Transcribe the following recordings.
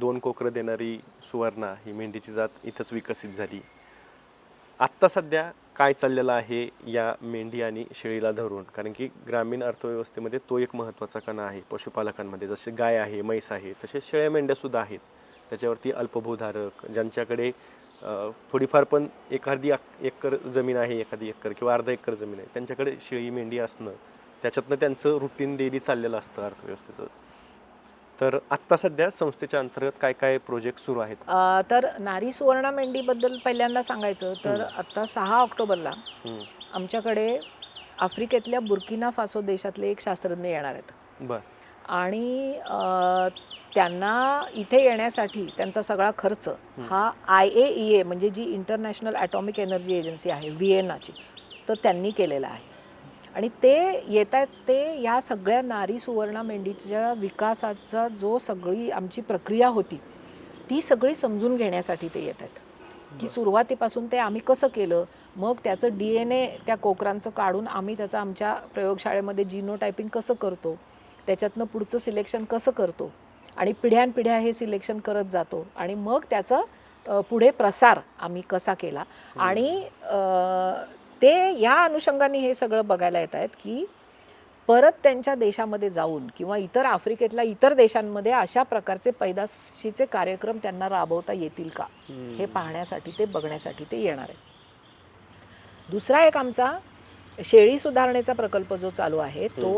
दोन कोकरं देणारी सुवर्णा ही मेंढीची जात इथंच विकसित झाली. आत्ता सध्या काय चाललेलं आहे या मेंढी आणि शेळीला धरून? कारण की ग्रामीण अर्थव्यवस्थेमध्ये तो एक महत्त्वाचा कणा आहे पशुपालकांमध्ये. जसे गाय आहे म्हैस आहे तसे शेळ्या मेंढ्यासुद्धा आहेत. त्याच्यावरती अल्पभूधारक ज्यांच्याकडे थोडीफार पण एखादी एकर जमीन आहे एखादी एकर किंवा अर्धा एकर जमीन आहे त्यांच्याकडे शेळी मेंढी असणं त्याच्यातनं त्यांचं रुटीन डेली चाललेलं असतं अर्थव्यवस्थेचं. तर आत्ता सध्या संस्थेच्या अंतर्गत काय काय प्रोजेक्ट सुरू आहेत? तर नारी सुवर्णा मेंढीबद्दल पहिल्यांदा सांगायचं तर आता सहा ऑक्टोबरला. आमच्याकडे आफ्रिकेतल्या बुर्किना फासो देशातले एक शास्त्रज्ञ येणार आहेत. बर. आणि त्यांना इथे येण्यासाठी त्यांचा सगळा खर्च हा आय ए ई ए म्हणजे जी इंटरनॅशनल ॲटॉमिक एनर्जी एजन्सी आहे व्हिएनाची तर त्यांनी केलेला आहे. आणि ते येत आहेत ते या सगळ्या नारी सुवर्णा मेंढीच्या विकासाचा जो सगळी आमची प्रक्रिया होती ती सगळी समजून घेण्यासाठी ते येत आहेत. की सुरुवातीपासून ते आम्ही कसं केलं मग त्याचं डी एन ए त्या कोकरांचं काढून आम्ही त्याचं आमच्या प्रयोगशाळेमध्ये जिनो टायपिंग कसं करतो त्याच्यातनं पुढचं सिलेक्शन कसं करतो आणि पिढ्यानपिढ्या हे सिलेक्शन करत जातो आणि मग त्याचं पुढे प्रसार आम्ही कसा केला. आणि ते या अनुषंगाने हे सगळं बघायला येत आहेत की परत त्यांच्या देशामध्ये जाऊन किंवा इतर आफ्रिकेतल्या इतर देशांमध्ये अशा प्रकारचे पैदाशीचे कार्यक्रम त्यांना राबवता येतील का? हे पाहण्यासाठी ते बघण्यासाठी ते येणार आहे दुसरा एक आमचा शेळी सुधारणेचा प्रकल्प जो चालू आहे तो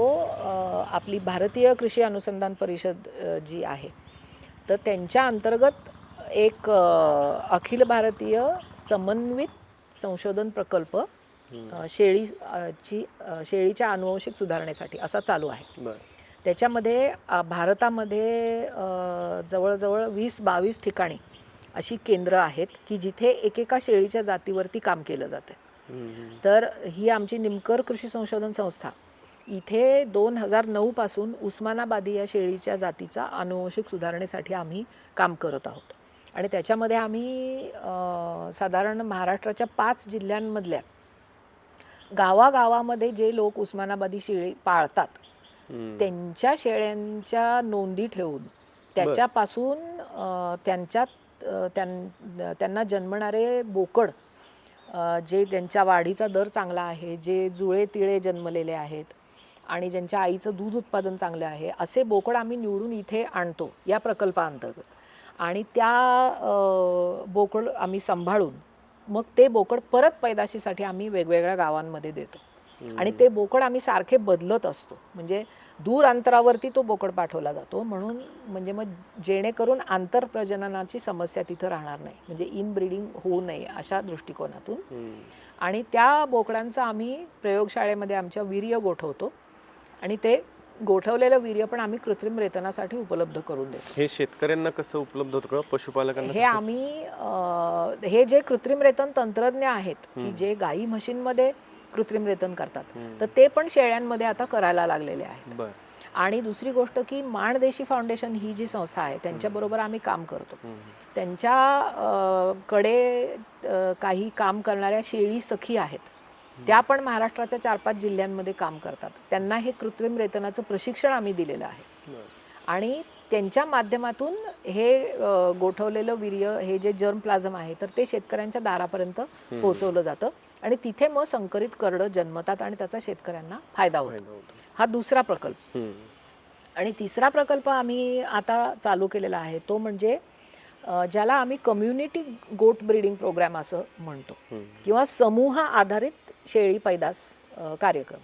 आपली भारतीय कृषी अनुसंधान परिषद जी आहे तर त्यांच्या अंतर्गत एक अखिल भारतीय समन्वित संशोधन प्रकल्प अ, शेळी अ, ची अ, शेळीच्या अनुवंशिक सुधारणेसाठी असा चालू आहे. त्याच्यामध्ये भारतामध्ये जवळजवळ वीस बावीस ठिकाणी अशी केंद्र आहेत की जिथे एकेका शेळीच्या जातीवरती काम केलं जातं तर ही आमची निमकर कृषी संशोधन संस्था इथे दोन हजार नऊपासून उस्मानाबादी या शेळीच्या जातीचा अनुवंशिक सुधारणेसाठी आम्ही काम करत आहोत. आणि त्याच्यामध्ये आम्ही साधारण महाराष्ट्राच्या पाच जिल्ह्यांमधल्या गावागावामध्ये जे लोक उस्मानाबादी शेळी पाळतात त्यांच्या शेळ्यांच्या नोंदी ठेवून त्याच्यापासून त्यांच्यात त्यांना जन्मणारे बोकड जे त्यांच्या वाढीचा दर चांगला आहे जे जुळे तिळे जन्मलेले आहेत आणि ज्यांच्या आईचं दूध उत्पादन चांगलं आहे असे बोकड आम्ही निवडून इथे आणतो या प्रकल्पाअंतर्गत. आणि त्या बोकड आम्ही सांभाळून मग ते बोकड परत पैदाशीसाठी आम्ही वेगवेगळ्या गावांमध्ये देतो. आणि ते बोकड आम्ही सारखे बदलत असतो. म्हणजे दूर अंतरावरती तो बोकड पाठवला जातो. म्हणून म्हणजे मग जेणेकरून आंतरप्रजननाची समस्या तिथं राहणार नाही. म्हणजे इन ब्रीडिंग होऊ नये अशा दृष्टिकोनातून. आणि त्या बोकडांचं आम्ही प्रयोगशाळेमध्ये आमच्या वीर्य गोठवतो. आणि ते गोठवलेलं वीर्य पण आम्ही कृत्रिम रेतनासाठी उपलब्ध करून देतो. हे शेतकऱ्यांना कसं उपलब्ध होतं पशुपालकांना हे? आम्ही अं, हे जे कृत्रिम रेतन तंत्रज्ञ आहेत की जे गाई म्हशींमध्ये कृत्रिम रेतन करतात तर ते पण शेळ्यांमध्ये आता करायला लागलेले आहेत. बर. आणि दुसरी गोष्ट की माणदेशी फाउंडेशन ही जी संस्था आहे त्यांच्याबरोबर आम्ही काम करतो. त्यांच्या अ, कडे अ, काही काम करणाऱ्या शेळी सखी आहेत. त्या पण महाराष्ट्राच्या चार पाच जिल्ह्यांमध्ये काम करतात. त्यांना हे कृत्रिम रेतनाचं प्रशिक्षण आम्ही दिलेलं आहे. आणि त्यांच्या माध्यमातून हे गोठवलेलं वीर्य हे जे जर्म प्लाझम आहे तर ते शेतकऱ्यांच्या दारापर्यंत पोहोचवलं जातं. आणि तिथे मग संकरित करडं जन्मतात आणि त्याचा शेतकऱ्यांना फायदा होतो. हा दुसरा प्रकल्प. आणि तिसरा प्रकल्प आम्ही आता चालू केलेला आहे तो म्हणजे ज्याला आम्ही कम्युनिटी गोट ब्रीडिंग प्रोग्राम असं म्हणतो. किंवा समूह आधारित शेळी पैदास कार्यक्रम.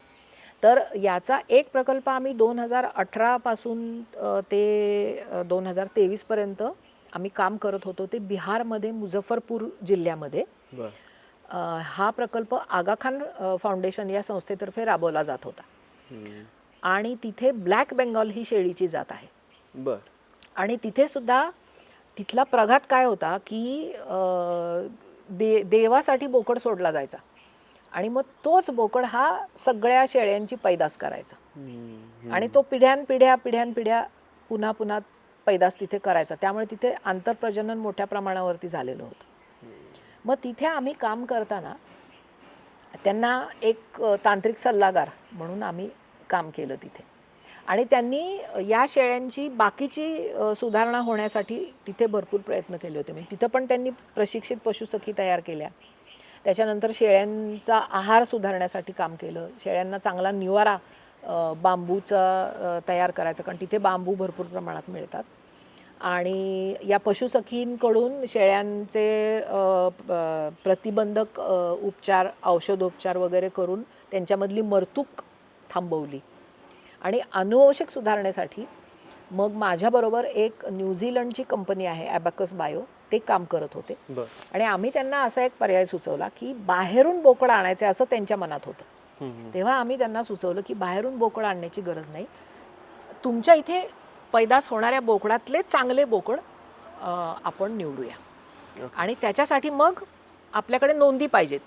तर याचा एक प्रकल्प आम्ही दोन हजार अठरापासून ते दोन हजार तेवीसपर्यंत आम्ही काम करत होतो ते बिहारमध्ये मुझफ्फरपूर जिल्ह्यामध्ये. हा प्रकल्प आगा खान अ, फाउंडेशन या संस्थेतर्फे राबवला जात होता. आणि तिथे ब्लॅक बेंगॉल ही शेळीची जात आहे. बर. आणि तिथे सुद्धा तिथला प्रघात काय होता की दे देवासाठी बोकड सोडला जायचा. आणि मग तोच बोकड हा सगळ्या शेळ्यांची पैदास करायचा. आणि तो पिढ्यानपिढ्या पिढ्यानपिढ्या पुन्हा पुन्हा पैदास तिथे करायचा. त्यामुळे तिथे आंतरप्रजनन मोठ्या प्रमाणावरती झालेलं होतं. मग तिथे आम्ही काम करताना त्यांना एक तांत्रिक सल्लागार म्हणून आम्ही काम केलं तिथे. आणि त्यांनी या शेळ्यांची बाकीची सुधारणा होण्यासाठी तिथे भरपूर प्रयत्न केले होते. म्हणजे तिथं पण त्यांनी प्रशिक्षित पशुसखी तयार केल्या. त्याच्यानंतर शेळ्यांचा आहार सुधारण्यासाठी काम केलं. शेळ्यांना चांगला निवारा बांबूचा तयार करायचा कारण तिथे बांबू भरपूर प्रमाणात मिळतात. आणि या पशुसखींकडून शेळ्यांचे प्रतिबंधक उपचार औषधोपचार वगैरे करून त्यांच्यामधली मरतूक थांबवली. आणि अनुवंशिक सुधारणेसाठी मग माझ्याबरोबर एक न्यूझीलंडची कंपनी आहे ॲबॅकस बायो. ते काम करत होते. आणि आम्ही त्यांना असा एक पर्याय सुचवला की बाहेरून बोकड आणायचे असं त्यांच्या मनात होतं. तेव्हा आम्ही त्यांना सुचवलं की बाहेरून बोकड आणण्याची गरज नाही. तुमच्या इथे पैदास होणाऱ्या बोकडातले चांगले बोकड आपण निवडूया. आणि त्याच्यासाठी मग आपल्याकडे नोंदी पाहिजेत.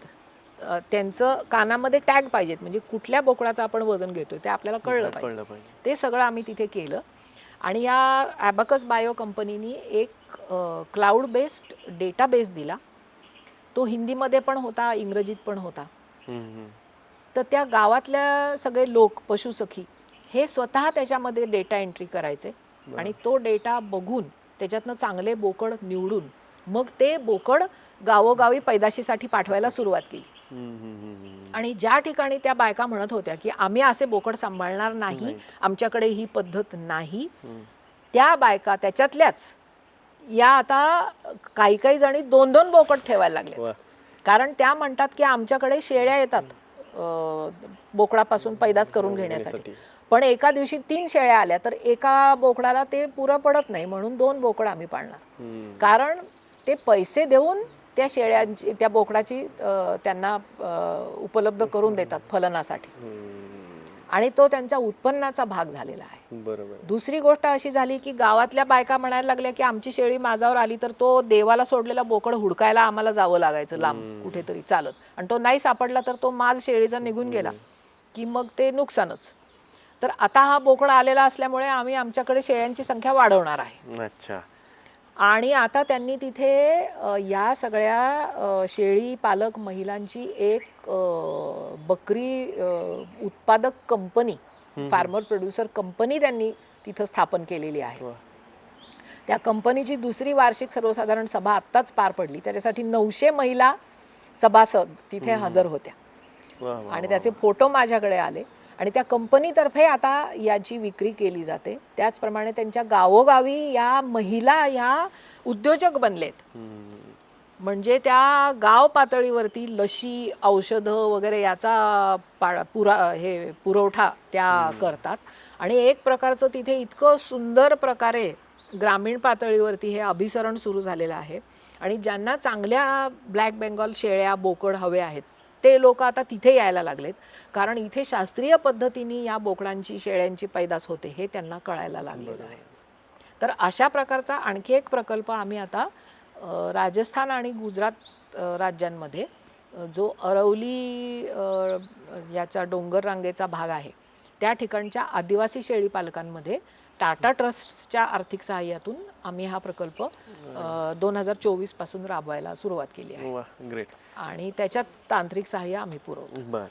त्यांचं कानामध्ये टॅग पाहिजेत. म्हणजे कुठल्या बोकडाचं आपण वजन घेतोय ते आपल्याला कळलं पाहिजे. ते सगळं आम्ही तिथे केलं. आणि या ॲबॅकस बायो कंपनीनी एक क्लाउड बेस्ड डेटाबेस दिला तो हिंदीमध्ये पण होता इंग्रजीत पण होता. तर त्या गावातल्या सगळे लोक पशुसखी हे स्वतः त्याच्यामध्ये डेटा एंट्री करायचे आणि तो डेटा बघून त्याच्यातनं चांगले बोकड निवडून मग ते बोकड गावोगावी पैदाशीसाठी पाठवायला सुरुवात केली. आणि ज्या ठिकाणी त्या बायका म्हणत होत्या की आम्ही असे बोकड सांभाळणार नाही. आमच्याकडे ही पद्धत नाही. त्या बायका त्याच्यातल्याच या आता काही काही जणी दोन दोन बोकड ठेवायला लागले कारण त्या म्हणतात की आमच्याकडे शेळ्या येतात बोकडापासून पैदास करून घेण्यासाठी. पण एका दिवशी तीन शेळ्या आल्या तर एका बोकडाला ते पुरं पडत नाही म्हणून दोन बोकड आम्ही पाळणार. कारण ते पैसे देऊन त्या शेळ्यांची त्या बोकडाची त्यांना उपलब्ध करून देतात फलनासाठी. आणि तो त्यांचा उत्पन्नाचा भाग झालेला आहे. बरोबर. दुसरी गोष्ट अशी झाली की गावातल्या बायका म्हणायला लागल्या की आमची शेळी माझावर आली तर तो देवाला सोडलेला बोकड हुडकायला आम्हाला जावं लागायचं लांब कुठेतरी चालत. आणि तो नाही सापडला तर तो माज शेळीचा निघून गेला की मग ते नुकसानच. तर आता हा बोकड आलेला असल्यामुळे आम्ही आमच्याकडे शेळ्यांची संख्या वाढवणार आहे. अच्छा. आणि आता त्यांनी तिथे या सगळ्या शेळी पालक महिलांची एक बकरी उत्पादक कंपनी फार्मर प्रोड्युसर कंपनी त्यांनी तिथं स्थापन केलेली आहे. त्या कंपनीची दुसरी वार्षिक सर्वसाधारण सभा आत्ताच पार पडली. त्याच्यासाठी नऊशे महिला सभासद तिथे हजर होत्या. आणि त्याचे फोटो माझ्याकडे आले. आणि त्या कंपनीतर्फे आता याची विक्री केली जाते. त्याचप्रमाणे त्यांच्या गावोगावी या महिला ह्या उद्योजक बनलेत. म्हणजे त्या गाव पातळीवरती लशी औषधं वगैरे याचा पा पुरा हे पुरवठा त्या करतात. आणि एक प्रकारचं तिथे इतकं सुंदर प्रकारे ग्रामीण पातळीवरती हे अभिसरण सुरू झालेलं आहे. आणि ज्यांना चांगल्या ब्लॅक बेंगॉल शेळ्या बोकड हवे आहेत ते लोक आता तिथे यायला लागलेत. कारण इथे शास्त्रीय पद्धतीने या बोकडांची शेळ्यांची पैदास होते हे त्यांना कळायला लागलेलं आहे. तर अशा प्रकारचा आणखी एक प्रकल्प आम्ही आता राजस्थान आणि गुजरात राज्यांमध्ये जो अरवली याचा डोंगर रांगेचा भाग आहे त्या ठिकाणच्या आदिवासी शेळी पालकांमध्ये टाटा ट्रस्टच्या आर्थिक सहाय्यातून आम्ही हा प्रकल्प दोन हजार चोवीसपासून राबवायला सुरुवात केली आहे. ग्रेट आणि त्याच्यात तांत्रिक सहाय्य आम्ही पुरवतो. बर.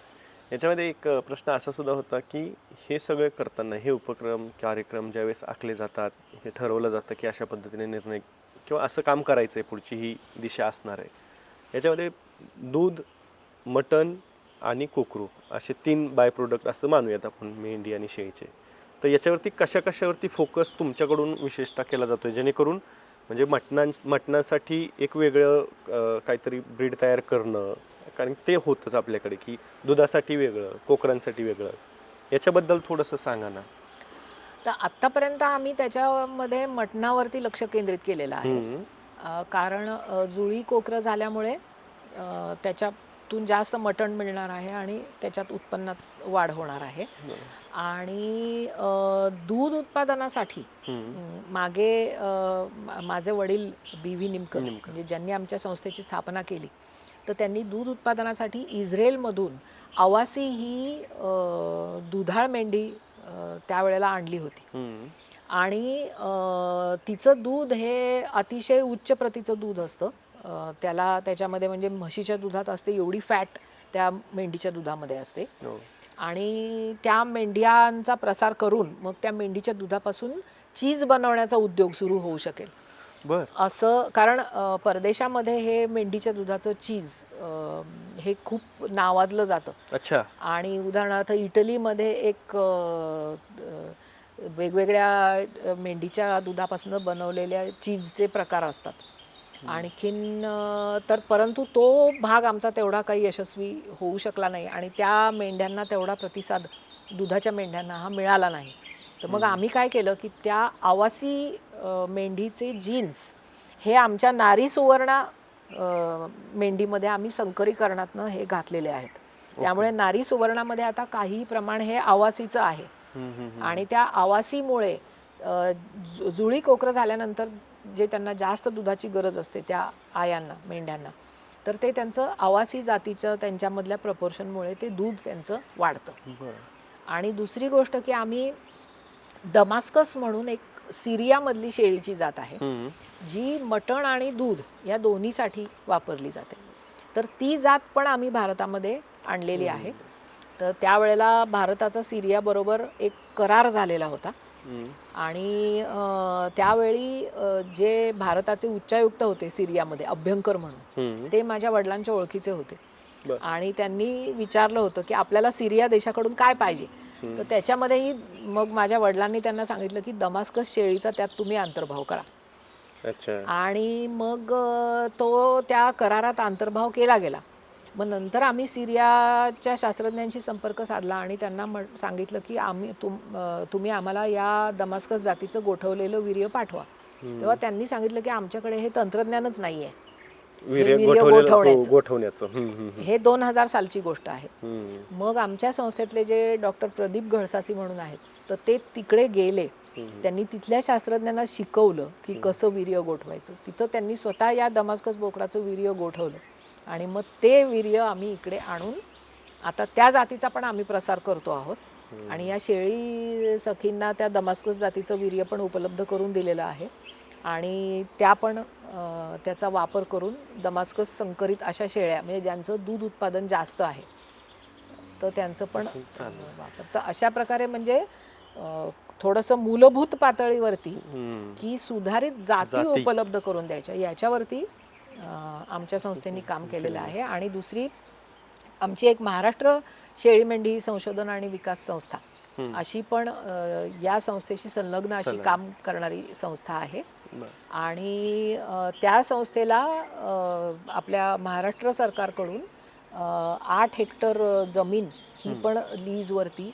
याच्यामध्ये एक प्रश्न असा सुद्धा होता की हे सगळे करताना हे उपक्रम कार्यक्रम ज्यावेळेस आखले जातात हे ठरवलं जातं की अशा पद्धतीने निर्णय किंवा असं काम करायचं आहे पुढची ही दिशा असणार आहे. याच्यामध्ये दूध मटण आणि कोकरू असे तीन बाय प्रोडक्ट असं मानूयात आपण मेंढी आणि शेळीचे. तर याच्यावरती कशा कशावरती फोकस तुमच्याकडून विशेषतः केला जातो आहे जेणेकरून म्हणजे मटणां मटणासाठी एक वेगळं काहीतरी ब्रीड तयार करणं कारण ते होतंच आपल्याकडे की दुधासाठी वेगळं कोकरांसाठी वेगळं. याच्याबद्दल थोडंसं सांगा ना. तर आत्तापर्यंत आम्ही त्याच्यामध्ये मटणावरती लक्ष केंद्रित केलेलं आहे. कारण जुळी कोकरं झाल्यामुळे त्याच्यातून जास्त मटण मिळणार आहे आणि त्याच्यात उत्पन्नात वाढ होणार आहे. आणि दूध उत्पादनासाठी मागे माझे वडील बी व्ही निमकर. म्हणजे ज्यांनी आमच्या संस्थेची स्थापना केली तर त्यांनी दूध उत्पादनासाठी इस्रायलमधून आवासी ही दुधाळ मेंढी त्यावेळेला आणली होती. आणि तिचं दूध हे अतिशय उच्च प्रतीचं दूध असतं त्याला त्याच्यामध्ये म्हणजे म्हशीच्या दुधात असते एवढी फॅट त्या मेंढीच्या दुधामध्ये असते हो. आणि त्या मेंढ्यांचा प्रसार करून मग त्या मेंढीच्या दुधापासून चीज बनवण्याचा उद्योग सुरू होऊ शकेल बर. असं कारण अ, परदेशामध्ये हे मेंढीच्या दुधाचं चीज अ, हे खूप नावाजलं जातं. अच्छा. आणि उदाहरणार्थ इटलीमध्ये एक अ, अ, वेगवेगळ्या मेंढीच्या दुधापासून बनवलेल्या चीजचे प्रकार असतात. आणखीन अ, तर परंतु तो भाग आमचा तेवढा काही यशस्वी होऊ शकला नाही आणि त्या मेंढ्यांना तेवढा प्रतिसाद दुधाच्या मेंढ्यांना हा मिळाला नाही. तर मग आम्ही काय केलं की त्या आवासी मेंढीचे जीन्स हे आमच्या नारी सुवर्णा मेंढीमध्ये आम्ही संकरीकरणातनं हे घातलेले आहेत. त्यामुळे नारी सुवर्णामध्ये आता काही प्रमाण हे आवासीचं आहे. आणि त्या आवासीमुळे जुळी कोकरं झाल्यानंतर जे त्यांना जास्त दुधाची गरज असते त्या आयांना मेंढ्यांना तर ते त्यांचं आवासी जातीचं त्यांच्यामधल्या प्रपोर्शनमुळे ते दूध त्यांचं वाढतं. आणि दुसरी गोष्ट की आम्ही दमास्कस म्हणून एक सिरियामधली शेळीची जात आहे. जी मटण आणि दूध या दोन्हीसाठी वापरली जाते. तर ती जात पण आम्ही भारतामध्ये आणलेली आहे. तर त्यावेळेला भारताचा सिरियाबरोबर एक करार झालेला होता. आणि त्यावेळी जे भारताचे उच्चायुक्त होते सिरियामध्ये अभ्यंकर म्हणून ते माझ्या वडिलांच्या ओळखीचे होते. आणि त्यांनी विचारलं होतं की आपल्याला सिरिया देशाकडून काय पाहिजे? तर त्याच्यामध्येही मग माझ्या वडिलांनी त्यांना सांगितलं की दमास्कस शेळीचा त्यात तुम्ही अंतर्भाव करा. आणि मग तो त्या करारात अंतर्भाव केला गेला. मग नंतर आम्ही सिरियाच्या शास्त्रज्ञांशी संपर्क साधला आणि त्यांना सांगितलं की आम्ही तुम तुम्ही आम्हाला या दमास्कस जातीचं गोठवलेलं वीर्य पाठवा. तेव्हा त्यांनी सांगितलं की आमच्याकडे हे तंत्रज्ञानच नाही आहे वीर्य वीर्य गोठवलेलं- हो, गोठवण्याचं. गोठवण्याचं हम्म, हम्म, हे दोन हजार सालची गोष्ट आहे. हम्म, मग आमच्या संस्थेतले जे डॉक्टर प्रदीप घळसासी म्हणून आहेत तर ते तिकडे गेले. त्यांनी तिथल्या शास्त्रज्ञांना शिकवलं की कसं वीर्य गोठवायचं. तिथं त्यांनी स्वतः या दमास्कस बोकडाचं वीर्य गोठवलं. आणि मग ते वीर्य आम्ही इकडे आणून आता त्या जातीचा पण आम्ही प्रसार करतो आहोत. आणि या शेळी सखींना त्या दमास्कस जातीचं वीर्य पण उपलब्ध करून दिलेलं आहे. आणि त्या पण त्याचा वापर करून दमास्कस संकरित अशा शेळ्या म्हणजे ज्यांचं दूध उत्पादन जास्त आहे तर त्यांचं पण वापर. तर अशा प्रकारे म्हणजे थोडंसं मूलभूत पातळीवरती. की सुधारित जाती. उपलब्ध करून द्यायच्या. याच्यावरती आमच्या संस्थेने काम केलेलं आहे. आणि दुसरी आमची एक महाराष्ट्र शेळी मेंढी संशोधन आणि विकास संस्था अशी पण या संस्थेशी संलग्न अशी काम करणारी संस्था आहे. आणि त्या संस्थेला आपल्या महाराष्ट्र सरकारकडून आठ हेक्टर जमीन ही पण लीजवरती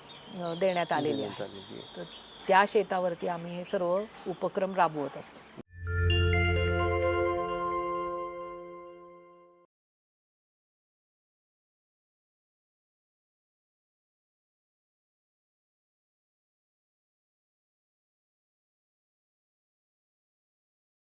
देण्यात आलेली आहे. त्या शेतावरती आम्ही हे सर्व उपक्रम राबवत असतो.